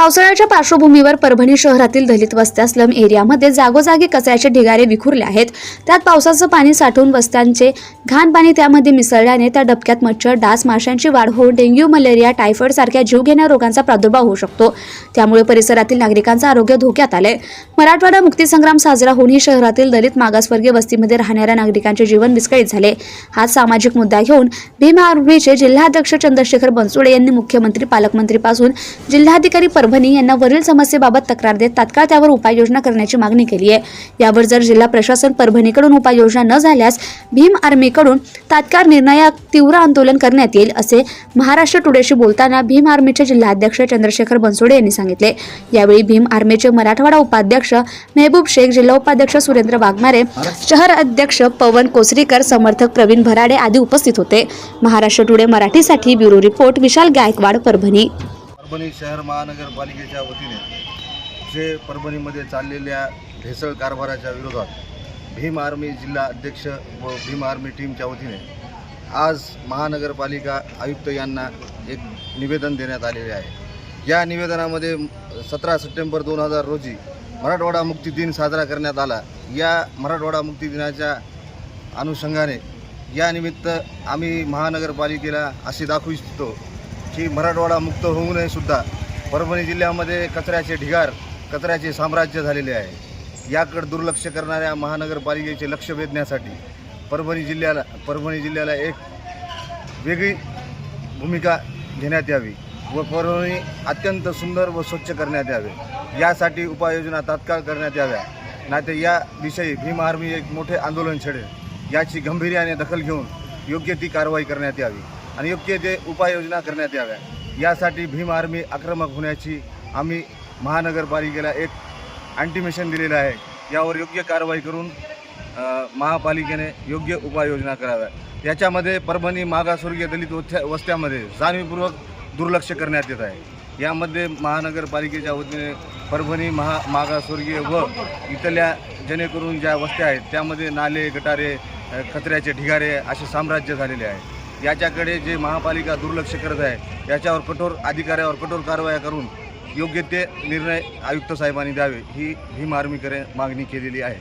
पावसाळ्याच्या पार्श्वभूमीवर परभणी शहरातील दलित वस्त्या स्लम एरियामध्ये जागोजागी कचऱ्याचे ढिगारे विखुरले आहेत. त्यात पावसाचं पाणी साठवून वस्त्यांचे घाण पाणी त्यामध्ये मिसळल्याने त्या डबक्यात मच्छर डास माशांची वाढ होऊन डेंग्यू मलेरिया टायफॉइड सारख्या जीवघेण्या रोगांचा प्रादुर्भाव होऊ शकतो. त्यामुळे परिसरातील नागरिकांचं आरोग्य धोक्यात आलंय. मराठवाडा मुक्तीसंग्राम साजरा होऊनही शहरातील दलित मागासवर्गीय वस्तीमध्ये राहणाऱ्या नागरिकांचे जीवन विस्कळीत झाले. हा सामाजिक मुद्दा घेऊन भीम आर्मीचे जिल्हाध्यक्ष चंद्रशेखर बनसोडे यांनी मुख्यमंत्री पालकमंत्रीपासून जिल्हाधिकारी परभणी यांना वरील समस्येबाबत तक्रार देत तात्काळ त्यावर उपाययोजना करण्याची मागणी केली आहे. यावर जर जिल्हा प्रशासन परभणीकडून उपाययोजना न झाल्यास भीम आर्मीकडून तात्काळ निर्णयात तीव्र आंदोलन करण्यात येईल असे महाराष्ट्र टुडेशी बोलताना भीम आर्मीचे जिल्हाध्यक्ष चंद्रशेखर बनसोडे यांनी सांगितले. यावेळी भीम आर्मीचे मराठवाडा उपाध्यक्ष मेहबूब शेख जिल्हा उपाध्यक्ष सुरेंद्र वाघमारे शहर अध्यक्ष पवन कोसरीकर समर्थक प्रवीण भराडे आदी उपस्थित होते. महाराष्ट्र टुडे मराठीसाठी ब्युरो रिपोर्ट विशाल गायकवाड परभणी. परभणी शहर महानगरपालिकेच्या वतीने जे परभणीमध्ये चाललेल्या भेसळ कारभाराच्या विरोधात भीम आर्मी जिल्हा अध्यक्ष व भीम आर्मी टीमच्या वतीने आज महानगरपालिका आयुक्त यांना एक निवेदन देण्यात आलेले आहे. या निवेदनामध्ये सतरा सप्टेंबर दोन हजार रोजी मराठवाडा मुक्ती दिन साजरा करण्यात आला. या मराठवाडा मुक्ती दिनाच्या अनुषंगाने यानिमित्त आम्ही महानगरपालिकेला असे दाखवू इच्छितो की मराठवाडा मुक्त होऊनही सुद्धा परभणी जिल्ह्यामध्ये कचऱ्याचे ढिगार कचऱ्याचे साम्राज्य झालेले आहे. याकडे दुर्लक्ष करणाऱ्या महानगरपालिकेचे लक्ष वेधण्यासाठी परभणी जिल्ह्याला परभणी जिल्ह्याला एक वेगळी भूमिका घेण्यात यावी व परभणी अत्यंत सुंदर व स्वच्छ करण्यात यावे. यासाठी उपाययोजना तात्काळ करण्यात याव्या. नाहीतर याविषयी भीम आर्मी एक मोठे आंदोलन छेडेल. याची गंभीर्याने दखल घेऊन योग्य ती कारवाई करण्यात यावी. आणि योग्य ते उपाययोजना करण्यात याव्या यासाठी भीम आर्मी आक्रमक होण्याची आम्ही महानगरपालिकेला एक अँटिमेशन दिलेलं आहे. यावर योग्य कारवाई करून महापालिकेने योग्य उपाययोजना कराव्या याच्यामध्ये परभणी मागासवर्गीय दलित वस्त्या वस्त्यामध्ये जाणीवपूर्वक दुर्लक्ष करण्यात येत आहे. यामध्ये महानगरपालिकेच्या वतीने परभणी महा मागासवर्गीय व इथल्या जेणेकरून ज्या वस्त्या आहेत त्यामध्ये नाले गटारे कचऱ्याचे ढिगारे असे साम्राज्य झालेले आहे. याच्याकडे जे महापालिका दुर्लक्ष करत आहे याच्यावर कठोर अधिकाऱ्यावर कठोर कारवाया करून योग्य ते निर्णय आयुक्त साहेबांनी द्यावे ही भीम आर्मीकडे मागणी केलेली आहे.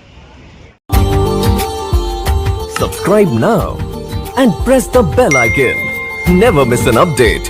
Subscribe now and press the bell icon never miss an update